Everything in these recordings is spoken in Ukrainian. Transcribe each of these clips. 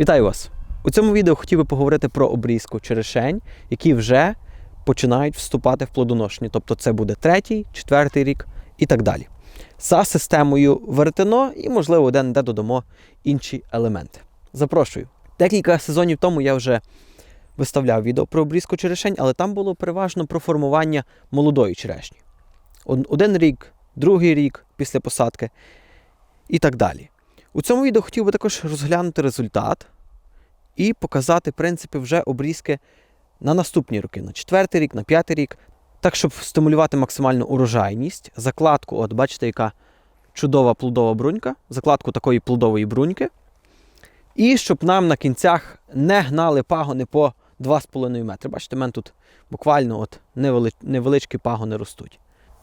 Вітаю вас! У цьому відео хотів би поговорити про обрізку черешень, які вже починають вступати в плодоношення. Тобто це буде третій, четвертий рік і так далі. За системою веретено і, можливо, один де додамо інші елементи. Запрошую. Декілька сезонів тому я вже виставляв відео про обрізку черешень, але там було переважно про формування молодої черешні. Один рік, другий рік після посадки і так далі. У цьому відео хотів би також розглянути результат і показати принципи вже обрізки на наступні роки, на четвертий рік, на п'ятий рік, так, щоб стимулювати максимальну урожайність, закладку, от бачите, яка чудова плодова брунька, закладку такої плодової бруньки. І щоб нам на кінцях не гнали пагони по 2,5 метри. Бачите, в мене тут буквально от невеличкі пагони ростуть.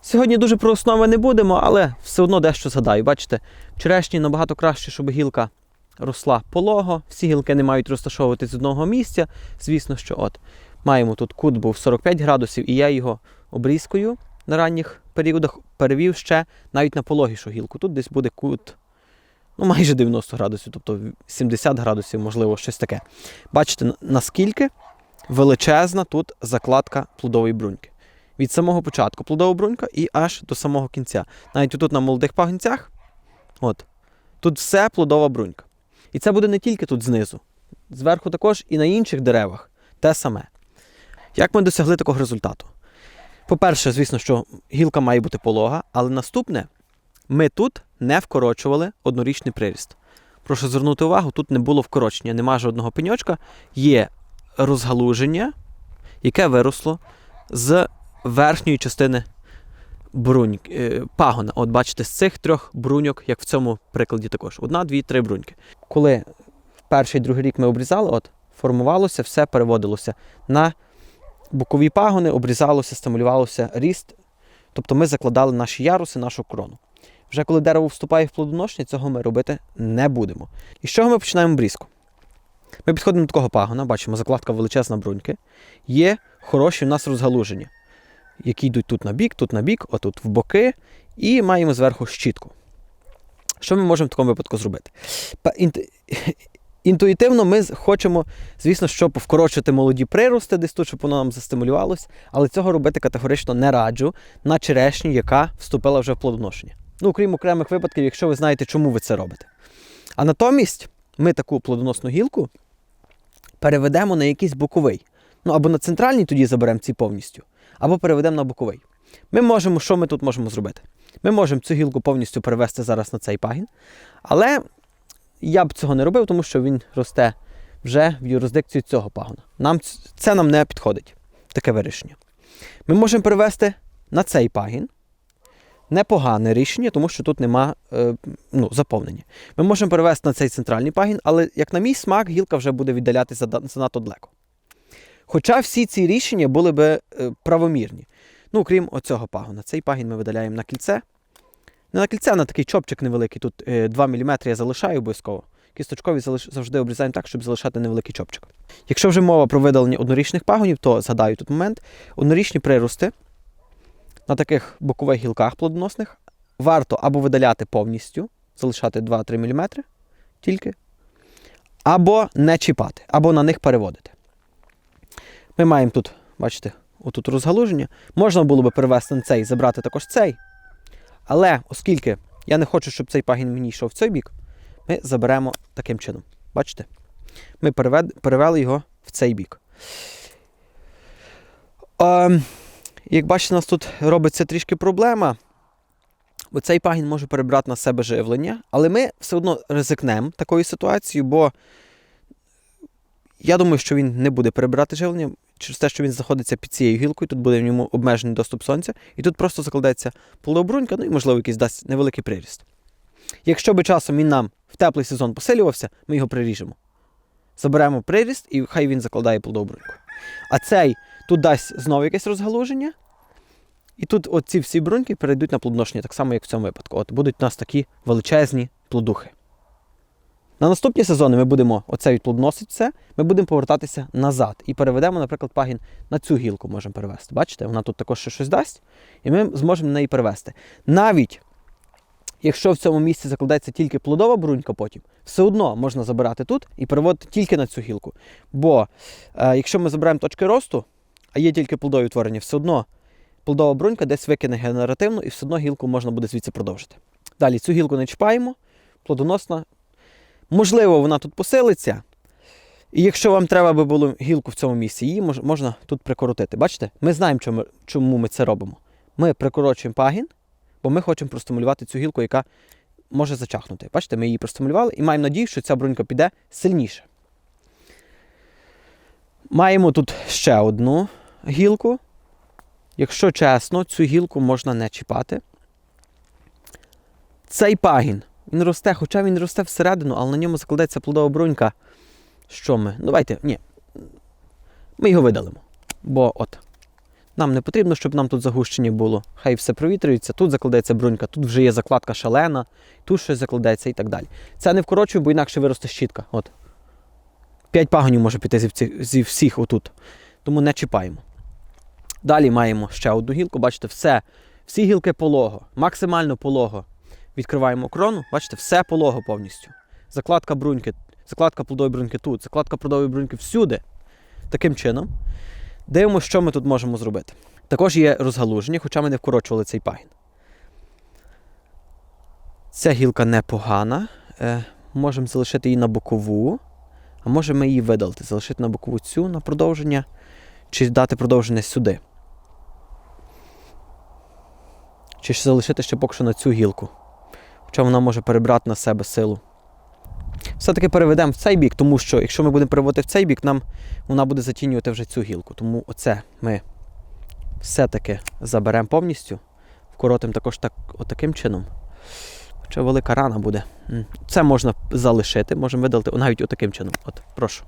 Сьогодні дуже про основи не будемо, але все одно дещо згадаю. Бачите, черешні набагато краще, щоб гілка росла полого. Всі гілки не мають розташовуватись з одного місця. Звісно, що от маємо тут кут був 45 градусів, і я його обрізкою на ранніх періодах перевів ще навіть на пологішу гілку. Тут десь буде кут ну, майже 90 градусів, тобто 70 градусів, можливо, щось таке. Бачите, наскільки величезна тут закладка плодової бруньки. Від самого початку плодова брунька і аж до самого кінця. Навіть тут на молодих пагінцях, от, тут все плодова брунька. І це буде не тільки тут знизу, зверху також і на інших деревах те саме. Як ми досягли такого результату? По-перше, звісно, що гілка має бути полога, але наступне, ми тут не вкорочували однорічний приріст. Прошу звернути увагу, тут не було вкорочення, нема жодного пеньочка, є розгалуження, яке виросло з верхньої частини брунь, е, пагона. От бачите, з цих трьох бруньок, як в цьому прикладі також. Одна, дві, три бруньки. Коли перший другий рік ми обрізали, от формувалося, все переводилося на бокові пагони, обрізалося, стимулювалося ріст. Тобто ми закладали наші яруси, нашу крону. Вже коли дерево вступає в плодоношення, цього ми робити не будемо. І з чого ми починаємо обрізку? Ми підходимо до такого пагона, бачимо, закладка величезна бруньки. Є хороші в нас розгалуження, які йдуть тут на бік, тут на бік, отут в боки, і маємо зверху щітку. Що ми можемо в такому випадку зробити? Інтуїтивно ми хочемо, звісно, щоб вкорочити молоді прирости, десь тут, щоб воно нам застимулювалось, але цього робити категорично не раджу на черешню, яка вступила вже в плодоношення. Ну, крім окремих випадків, якщо ви знаєте, чому ви це робите. А натомість ми таку плодоносну гілку переведемо на якийсь боковий. Ну або на центральний тоді заберемо ці повністю, або переведемо на боковий. Ми можемо, що ми тут можемо зробити? Ми можемо цю гілку повністю перевести зараз на цей пагін, але я б цього не робив, тому що він росте вже в юрисдикцію цього пагона. Нам це нам не підходить, таке вирішення. Ми можемо перевести на цей пагін. Непогане рішення, тому що тут нема е, ну, заповнення. Ми можемо перевести на цей центральний пагін, але, як на мій смак, гілка вже буде віддалятися занадто далеко. Хоча всі ці рішення були би е, правомірні. Ну, крім оцього пагона. Цей пагін ми видаляємо на кільце. Не на кільце, а на такий чопчик невеликий. Тут е, 2 мм я залишаю обов'язково. Кісточкові завжди обрізаємо так, щоб залишати невеликий чопчик. Якщо вже мова про видалення однорічних пагонів, то згадаю тут момент. Однорічні прирости на таких бокових гілках плодоносних варто або видаляти повністю, залишати 2-3 мм тільки, або не чіпати, або на них переводити. Ми маємо тут, бачите, отут розгалуження. Можна було би перевести на цей і забрати також цей. Але оскільки я не хочу, щоб цей пагін мені йшов в цей бік, ми заберемо таким чином. Бачите? Ми перевели його в цей бік. Ем, як бачите, у нас тут робиться трішки проблема. Бо цей пагін може перебрати на себе живлення, але ми все одно ризикнемо такою ситуацією, бо я думаю, що він не буде перебирати живлення через те, що він знаходиться під цією гілкою, тут буде в ньому обмежений доступ сонця, і тут просто закладеться полуобрунька, ну і, можливо, якийсь дасть невеликий приріст. Якщо би часом він нам в теплий сезон посилювався, ми його приріжемо. Заберемо приріст і хай він закладає плодобруньку. А цей тут дасть знову якесь розгалуження, і тут оці всі бруньки перейдуть на плодоношення, так само, як в цьому випадку. От будуть у нас такі величезні плодухи. На наступні сезони ми будемо оце відплодоносити все, ми будемо повертатися назад і переведемо, наприклад, пагін на цю гілку можемо перевести. Бачите, вона тут також ще щось дасть, і ми зможемо на неї перевести. Навіть Якщо в цьому місці закладається тільки плодова брунька, потім все одно можна забирати тут і переводити тільки на цю гілку. Бо е, якщо ми забираємо точки росту, а є тільки плодові утворення, все одно плодова брунька десь викине генеративно і все одно гілку можна буде звідси продовжити. Далі цю гілку не чіпаємо, плодоносна. Можливо, вона тут посилиться. І якщо вам треба би було гілку в цьому місці, її можна тут прикоротити. Бачите? Ми знаємо, чому, чому ми це робимо. Ми прикорочуємо пагін, бо ми хочемо простимулювати цю гілку, яка може зачахнути. Бачите, ми її простимулювали і маємо надію, що ця брунька піде сильніше. Маємо тут ще одну гілку. Якщо чесно, цю гілку можна не чіпати. Цей пагін, він росте, хоча він росте всередину, але на ньому закладеться плодова брунька. Що ми? Ну, Давайте, ні. Ми його видалимо. Бо от. Нам не потрібно, щоб нам тут загущені було. Хай все провітрюється, тут закладеться брунька, тут вже є закладка шалена, тут щось закладеться і так далі. Це не вкорочую, бо інакше виросте щітка. От. П'ять пагонів може піти зі всіх отут. Тому не чіпаємо. Далі маємо ще одну гілку. Бачите, все, всі гілки полого, максимально полого. Відкриваємо крону, бачите, все полого повністю. Закладка бруньки, закладка плодової бруньки тут, закладка плодової бруньки всюди. Таким чином. Дивимося, що ми тут можемо зробити. Також є розгалуження, хоча ми не вкорочували цей пагін. Ця гілка непогана. Е, можемо залишити її на бокову, а можемо її видалити, залишити на бокову цю на продовження, чи дати продовження сюди. Чи ж залишити ще поки що на цю гілку. Хоча вона може перебрати на себе силу. Все-таки переведемо в цей бік, тому що якщо ми будемо переводити в цей бік, нам вона буде затінювати вже цю гілку. Тому оце ми все-таки заберемо повністю, вкоротимо також так, отаким чином. Хоча велика рана буде. Це можна залишити, можемо видалити навіть отаким чином. От, прошу.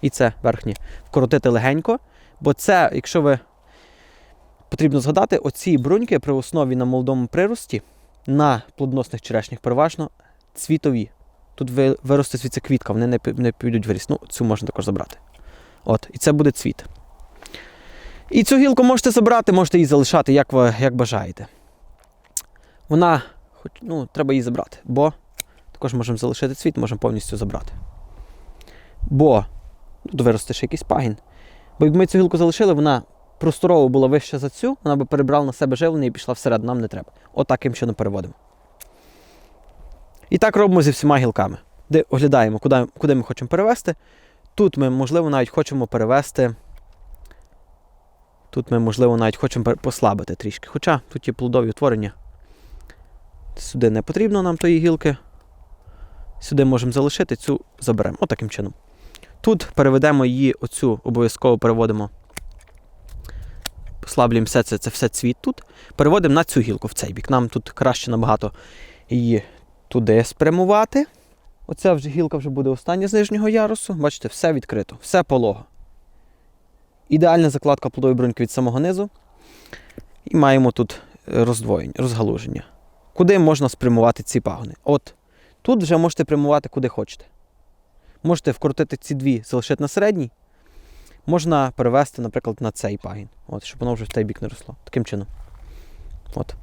І це верхнє. Вкоротити легенько, бо це, якщо ви потрібно згадати, оці бруньки при основі на молодому прирості на плодоносних черешнях переважно цвітові. Тут виросте звідси квітка, вони не, не підуть в ріст. Ну, цю можна також забрати. От, і це буде цвіт. І цю гілку можете забрати, можете її залишати, як ви як бажаєте. Вона, хоч, ну, треба її забрати, бо також можемо залишити цвіт, можемо повністю забрати. Бо тут виросте ще якийсь пагін. Бо якби ми цю гілку залишили, вона просторово була вища за цю, вона би перебрала на себе живлення і пішла всередину, нам не треба. От таким чином переводимо. І так робимо зі всіма гілками. Де оглядаємо, куди, куди ми хочемо перевести. Тут ми, можливо, навіть хочемо перевести. Тут ми, можливо, навіть хочемо послабити трішки. Хоча тут є плодові утворення. Сюди не потрібно нам тої гілки. Сюди можемо залишити, цю заберемо. Отаким чином. Тут переведемо її, оцю обов'язково переводимо. Послаблюємо все це, це все цвіт тут. Переводимо на цю гілку в цей бік. Нам тут краще набагато її туди спрямувати. Оця вже гілка вже буде остання з нижнього ярусу. Бачите, все відкрито, все полого. Ідеальна закладка плодової бруньки від самого низу. І маємо тут е, роздвоєння, розгалуження. Куди можна спрямувати ці пагони? От тут вже можете прямувати куди хочете. Можете вкрутити ці дві, залишити на середній. Можна перевести, наприклад, на цей пагін, от, щоб воно вже в той бік не росло. Таким чином. От.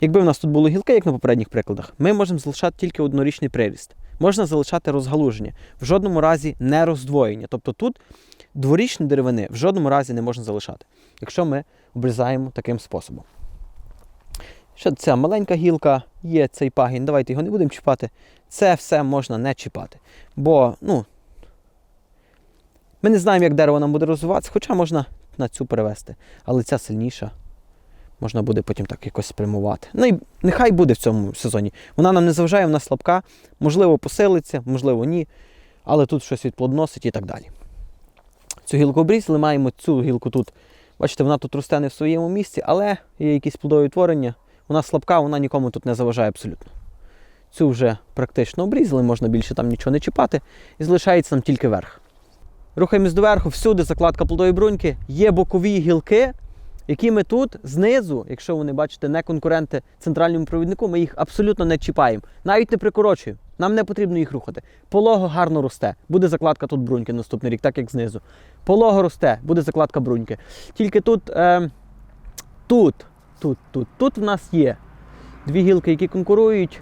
Якби в нас тут були гілки, як на попередніх прикладах, ми можемо залишати тільки однорічний приріст. Можна залишати розгалуження, в жодному разі не роздвоєння. Тобто тут дворічні деревини в жодному разі не можна залишати, якщо ми обрізаємо таким способом. Ще ця маленька гілка, є цей пагін, давайте його не будемо чіпати. Це все можна не чіпати. Бо, ну, ми не знаємо, як дерево нам буде розвиватися, хоча можна на цю перевести. Але ця сильніша. Можна буде потім так якось спрямувати. Ну і нехай буде в цьому сезоні. Вона нам не заважає, вона слабка, можливо, посилиться, можливо, ні. Але тут щось відплодносить і так далі. Цю гілку обрізали, маємо цю гілку тут. Бачите, вона тут росте не в своєму місці, але є якісь плодові утворення. Вона слабка, вона нікому тут не заважає абсолютно. Цю вже практично обрізали, можна більше там нічого не чіпати. І залишається нам тільки верх. Рухаємось доверху, всюди закладка плодової бруньки, є бокові гілки, які ми тут знизу, якщо вони бачите, не конкуренти центральному провіднику, ми їх абсолютно не чіпаємо, навіть не прикорочуємо. Нам не потрібно їх рухати. Полого гарно росте. Буде закладка тут бруньки наступний рік, так як знизу. Полого росте, буде закладка бруньки. Тільки тут, е, тут, тут, тут, тут в нас є. дві гілки, які конкурують.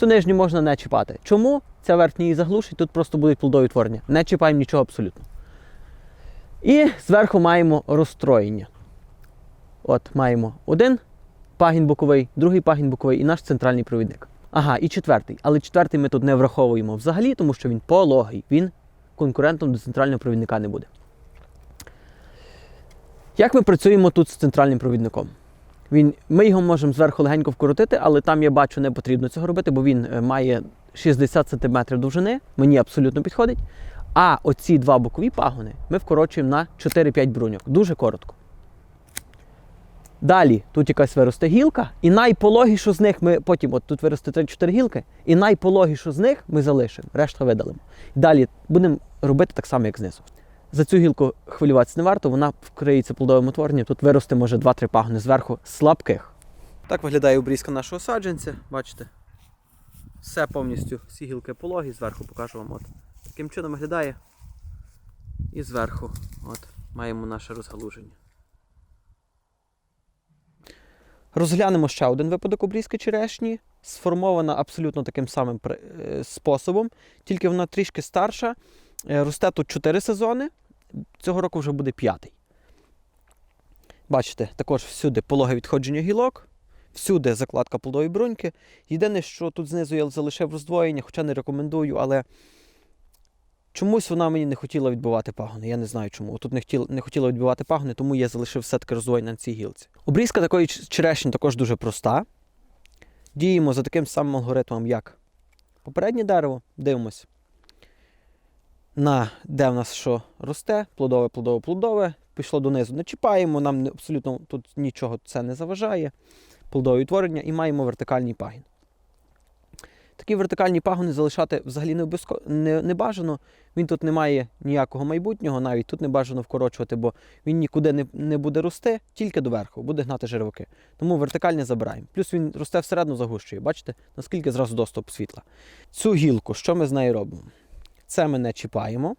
Цю нижню можна не чіпати. Чому? Ця верхня її заглушить, тут просто будуть плодові творення. Не чіпаємо нічого абсолютно. І зверху маємо розстроєння. От маємо один пагін боковий, другий пагін боковий і наш центральний провідник. Ага, і четвертий. Але четвертий ми тут не враховуємо взагалі, тому що він пологий. Він конкурентом до центрального провідника не буде. Як ми працюємо тут з центральним провідником? Він, ми його можемо зверху легенько вкоротити, але там я бачу, не потрібно цього робити, бо він е, має 60 см довжини, мені абсолютно підходить. А оці два бокові пагони ми вкорочуємо на 4-5 бруньок. Дуже коротко. Далі тут якась виросте гілка, і найпологішу з них ми потім, от тут виросте 3-4 гілки, і найпологішу з них ми залишимо, решта видалимо. Далі будемо робити так само, як знизу. За цю гілку хвилюватися не варто, вона вкриється плодовим утворенням, тут виросте може 2-3 пагони зверху слабких. Так виглядає обрізка нашого саджанця, бачите? Все повністю, всі гілки пологі, зверху покажу вам. От. Таким чином виглядає. І зверху от, маємо наше розгалуження. Розглянемо ще один випадок обрізки черешні. Сформована абсолютно таким самим е, способом, тільки вона трішки старша. Е, Росте тут 4 сезони. Цього року вже буде п'ятий. Бачите, також всюди пологе відходження гілок, всюди закладка плодової бруньки. Єдине, що тут знизу я залишив роздвоєння, хоча не рекомендую, але чомусь вона мені не хотіла відбивати пагони. Я не знаю чому. Тут не, хотіла, не хотіла відбивати пагони, тому я залишив все-таки роздвоєння на цій гілці. Обрізка такої черешні також дуже проста. Діємо за таким самим алгоритмом, як попереднє дерево. Дивимось. На де в нас що росте, плодове, плодове, плодове. Пішло донизу, не чіпаємо, нам абсолютно тут нічого це не заважає. Плодове утворення і маємо вертикальний пагін. Такі вертикальні пагони залишати взагалі не, обов'язко- не, не бажано. Він тут не має ніякого майбутнього, навіть тут не бажано вкорочувати, бо він нікуди не, не буде рости, тільки доверху, буде гнати жерваки. Тому вертикальне забираємо. Плюс він росте всередину загущує. Бачите, наскільки зразу доступ світла. Цю гілку, що ми з нею робимо? Це ми не чіпаємо.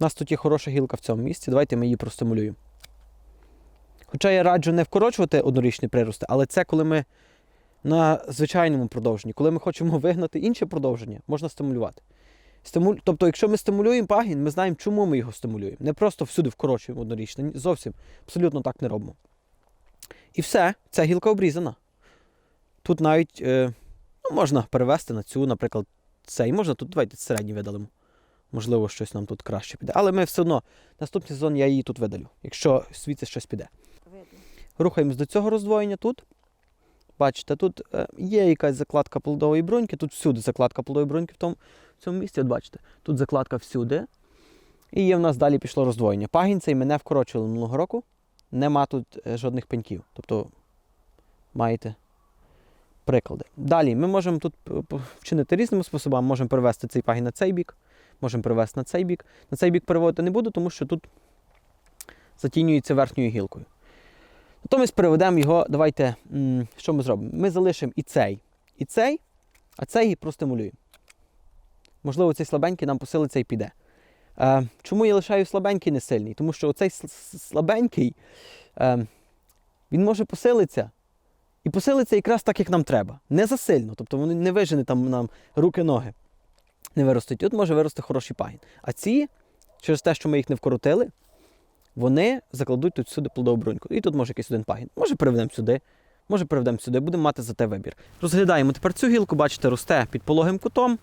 У нас тут є хороша гілка в цьому місці. Давайте ми її простимулюємо. Хоча я раджу не вкорочувати однорічні прирости, але це коли ми на звичайному продовженні, коли ми хочемо вигнати інше продовження, можна стимулювати. Стимуль... Тобто, якщо ми стимулюємо пагін, ми знаємо, чому ми його стимулюємо. Не просто всюди вкорочуємо однорічно. Зовсім абсолютно так не робимо. І все, ця гілка обрізана. Тут навіть е, ну, можна перевести на цю, наприклад, цей. Можна тут, давайте середній видалимо. Можливо, щось нам тут краще піде. Але ми все одно наступний сезон я її тут видалю, якщо звідси щось піде. Рухаємось до цього роздвоєння тут. Бачите, тут е, є якась закладка плодової бруньки, тут всюди закладка плодової бруньки в тому, в цьому місці. От бачите, тут закладка всюди. І є в нас далі пішло роздвоєння. Пагін цей ми не вкорочували минулого року. Нема тут е, жодних пеньків. Тобто маєте приклади. Далі ми можемо тут п- вчинити різними способами. Можемо перевести цей пагін на цей бік, можемо перевести на цей бік. На цей бік переводити не буду, тому що тут затінюється верхньою гілкою. Натомість переведемо його, давайте, що ми зробимо? Ми залишимо і цей, і цей, а цей і простимулюємо. Можливо, цей слабенький нам посилиться і піде. Е, чому я лишаю слабенький не сильний? Тому що цей слабенький, е, він може посилитися. І посилиться якраз так, як нам треба. Не засильно. Тобто вони не вижене там нам руки-ноги. Не виростуть. Тут може вирости хороший пагін. А ці, через те, що ми їх не вкоротили, вони закладуть тут сюди плодову бруньку. І тут може якийсь один пагін. Може переведемо сюди, може переведемо сюди, будемо мати за те вибір. Розглядаємо тепер цю гілку, бачите, росте під пологим кутом,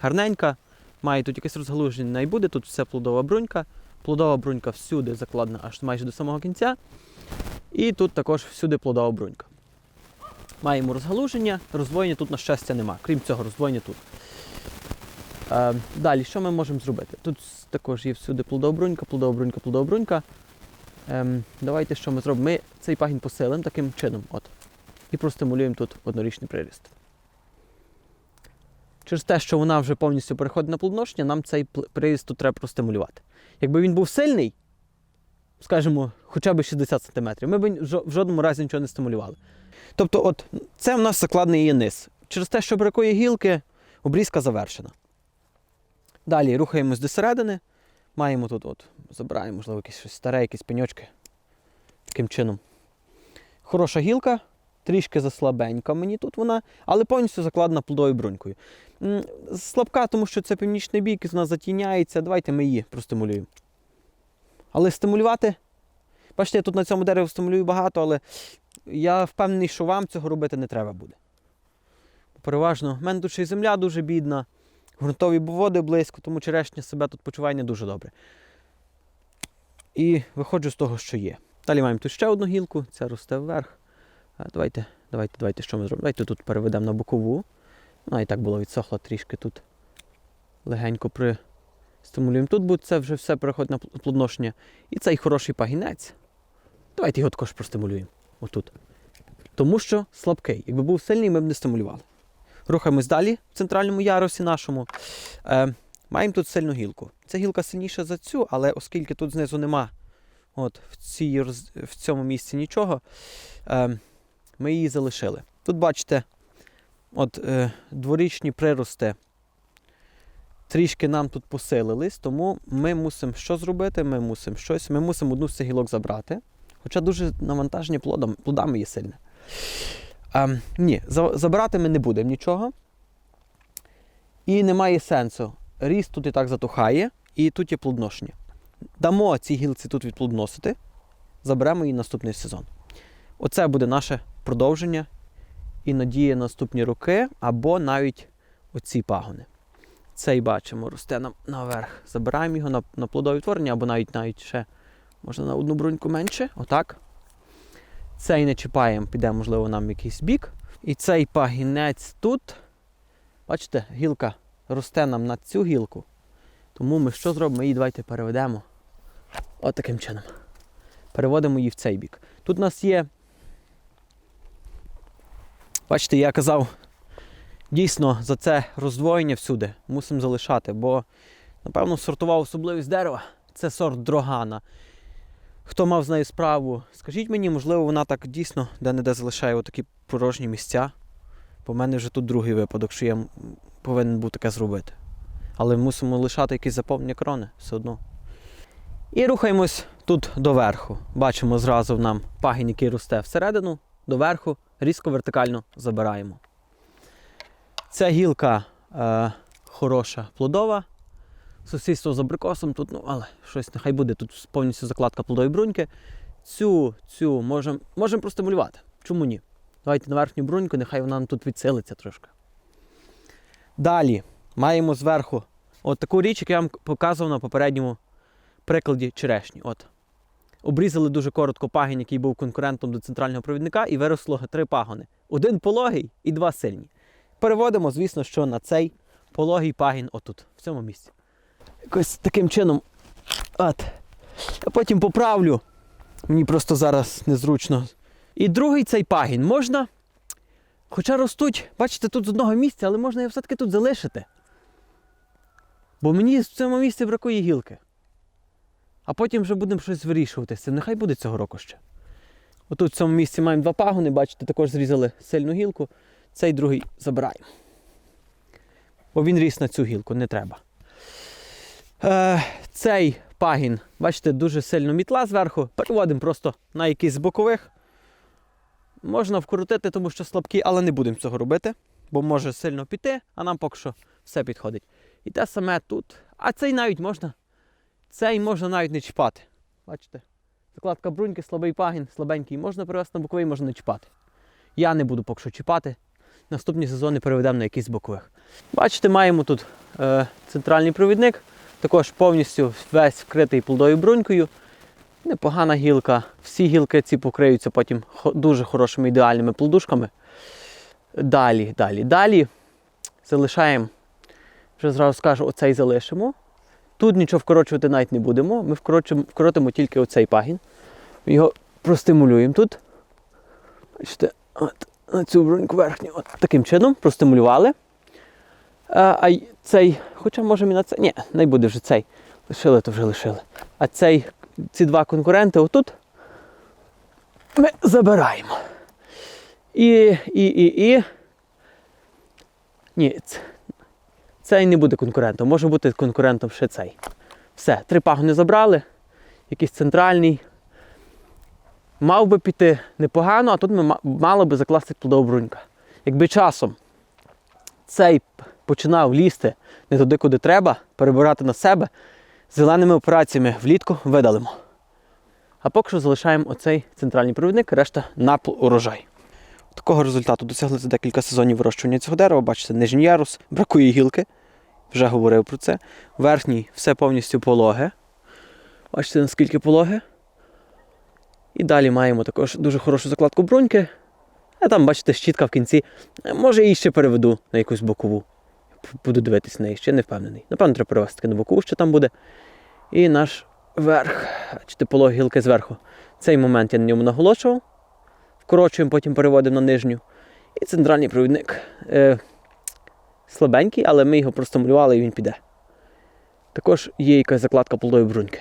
гарненька, має тут якесь розгалуження і буде, тут все плодова брунька. Плодова брунька всюди закладена аж майже до самого кінця. І тут також всюди плодова брунька. Маємо розгалуження, роздвоєння тут, на щастя, нема. Крім цього, роздвоєння тут. Е, далі, що ми можемо зробити? Тут також є всюди плодовбрунька, плодовбрунька, плодовбрунька. Ем, давайте що ми зробимо? Ми цей пагін посилимо таким чином. От, і простимулюємо тут однорічний приріст. Через те, що вона вже повністю переходить на плодоношення, нам цей приріст тут треба простимулювати. Якби він був сильний, скажімо, хоча б 60 см, ми б в жодному разі нічого не стимулювали. Тобто, от, це в нас закладний її низ. Через те, що бракує гілки, обрізка завершена. Далі рухаємось до середини. Маємо тут, от, забираємо, можливо, якесь щось старе, якісь пеньочки. Таким чином. Хороша гілка. Трішки заслабенька мені тут вона, але повністю закладена плодовою брунькою. Слабка, тому що це північний бік, вона затіняється. Давайте ми її простимулюємо. Але стимулювати. Бачите, я тут на цьому дереві стимулюю багато, але я впевнений, що вам цього робити не треба буде. Переважно, в мене тут ще й земля дуже бідна, ґрунтові води близько, тому черешня себе тут почуває не дуже добре. І виходжу з того, що є. Далі маємо тут ще одну гілку, ця росте вверх. Давайте, давайте, давайте, що ми зробимо? Давайте тут переведемо на бокову. Ну, і так було відсохло трішки тут. Легенько пристимулюємо. Тут буде це вже все переходить на пл- плодоношення. І цей хороший пагінець. Давайте його також простимулюємо. Отут. Тому що слабкий. Якби був сильний, ми б не стимулювали. Рухаємось далі в центральному ярусі нашому. Е, маємо тут сильну гілку. Ця гілка сильніша за цю, але оскільки тут знизу нема от, в, цій, в цьому місці нічого, е, ми її залишили. Тут бачите, от, е, дворічні прирости трішки нам тут посилились, тому ми мусимо що зробити? Ми мусимо щось, ми мусимо одну з цих гілок забрати. Хоча дуже навантаження плодом, плодами є сильне. Ем, ні, за- забирати ми не будемо нічого. І немає сенсу. Ріст тут і так затухає, і тут є плодоношення. Дамо цій гілці тут відплодоносити, заберемо її наступний сезон. Оце буде наше продовження і надія наступні роки, або навіть оці пагони. Цей бачимо, росте нам наверх. Забираємо його на, на плодові творення, або навіть навіть ще можна на одну бруньку менше. Отак. Цей не чіпаємо, піде, можливо, нам якийсь бік. І цей пагінець тут, бачите, гілка росте нам на цю гілку. Тому ми що зробимо? Її давайте переведемо. От таким чином. Переводимо її в цей бік. Тут у нас є. Бачите, я казав, дійсно за це роздвоєння всюди мусимо залишати, бо, напевно, сортова особливість дерева це сорт дрогана. Хто мав з нею справу, скажіть мені, можливо, вона так дійсно де-не-де залишає отакі порожні місця. Бо в мене вже тут другий випадок, що я повинен був таке зробити. Але мусимо лишати якісь заповнення крони все одно. І рухаємось тут доверху. Бачимо зразу нам пагін, який росте всередину, доверху, різко вертикально забираємо. Ця гілка е, хороша плодова. Сусідство з абрикосом тут, ну, але щось нехай буде. Тут повністю закладка плодової бруньки. Цю, цю можемо можем простимулювати. Чому ні? Давайте на верхню бруньку, нехай вона нам тут відсилиться трошки. Далі маємо зверху от таку річ, яку я вам показував на попередньому прикладі черешні. От. Обрізали дуже коротко пагін, який був конкурентом до центрального провідника, і виросло три пагони. Один пологий і два сильні. Переводимо, звісно, що на цей пологий пагін отут, в цьому місці. Якось таким чином. От. А потім поправлю. Мені просто зараз незручно. І другий цей пагін можна. Хоча ростуть, бачите, тут з одного місця, але можна його все-таки тут залишити. Бо мені в цьому місці бракує гілки. А потім вже будемо щось вирішувати з цим. Нехай буде цього року ще. Отут в цьому місці маємо два пагони, бачите, також зрізали сильну гілку. Цей другий забираємо. Бо він ріс на цю гілку, не треба. Е, цей пагін, бачите, дуже сильно мітла зверху. Переводимо просто на якийсь з бокових. Можна вкрутити, тому що слабкі, але не будемо цього робити, бо може сильно піти, а нам поки що все підходить. І те саме тут. А цей навіть можна. Цей можна навіть не чіпати. Бачите? Закладка бруньки, слабий пагін, слабенький. Можна перевести на боковий, можна не чіпати. Я не буду поки що чіпати. Наступні сезони переведемо на якийсь бокових. Бачите, маємо тут е, центральний провідник, також повністю весь вкритий плодовою брунькою. Непогана гілка. Всі гілки ці покриються потім дуже хорошими ідеальними плодушками. Далі, далі, далі залишаємо, вже зразу скажу, оцей залишимо. Тут нічого вкорочувати навіть не будемо. Ми вкоротимо тільки оцей пагін. Його простимулюємо тут. Бачите, от, на цю бруньку верхню. От таким чином простимулювали. А, а цей, хоча можемо і на цей. Ні, не буде вже цей. Лишили, то вже лишили. А цей, ці два конкуренти отут ми забираємо. І, і, і, і. Ні, цей не буде конкурентом. Може бути конкурентом ще цей. Все, три пагони забрали. Якийсь центральний. мав би піти непогано, а тут ми ма- мали би закласти плодова брунька. Якби часом цей починав лізти не туди, куди треба, перебирати на себе, зеленими операціями влітку видалимо. А поки що залишаємо оцей центральний провідник, решта на пл- урожай. Такого результату досягли за декілька сезонів вирощування цього дерева. Бачите, нижній ярус, бракує гілки, вже говорив про це. Верхній все повністю пологе. Бачите, наскільки пологе. І далі маємо також дуже хорошу закладку бруньки. А там, бачите, щітка в кінці. Може, її ще переведу на якусь бокову. Буду дивитись на неї, ще не впевнений. Напевно, треба перевести на боку, що там буде. І наш верх. чи типоло гілки зверху. Цей момент я на ньому наголошував. Вкорочуємо, потім переводимо на нижню. І центральний провідник. Е, слабенький, але ми його просто малювали і він піде. Також є якась закладка плодової бруньки.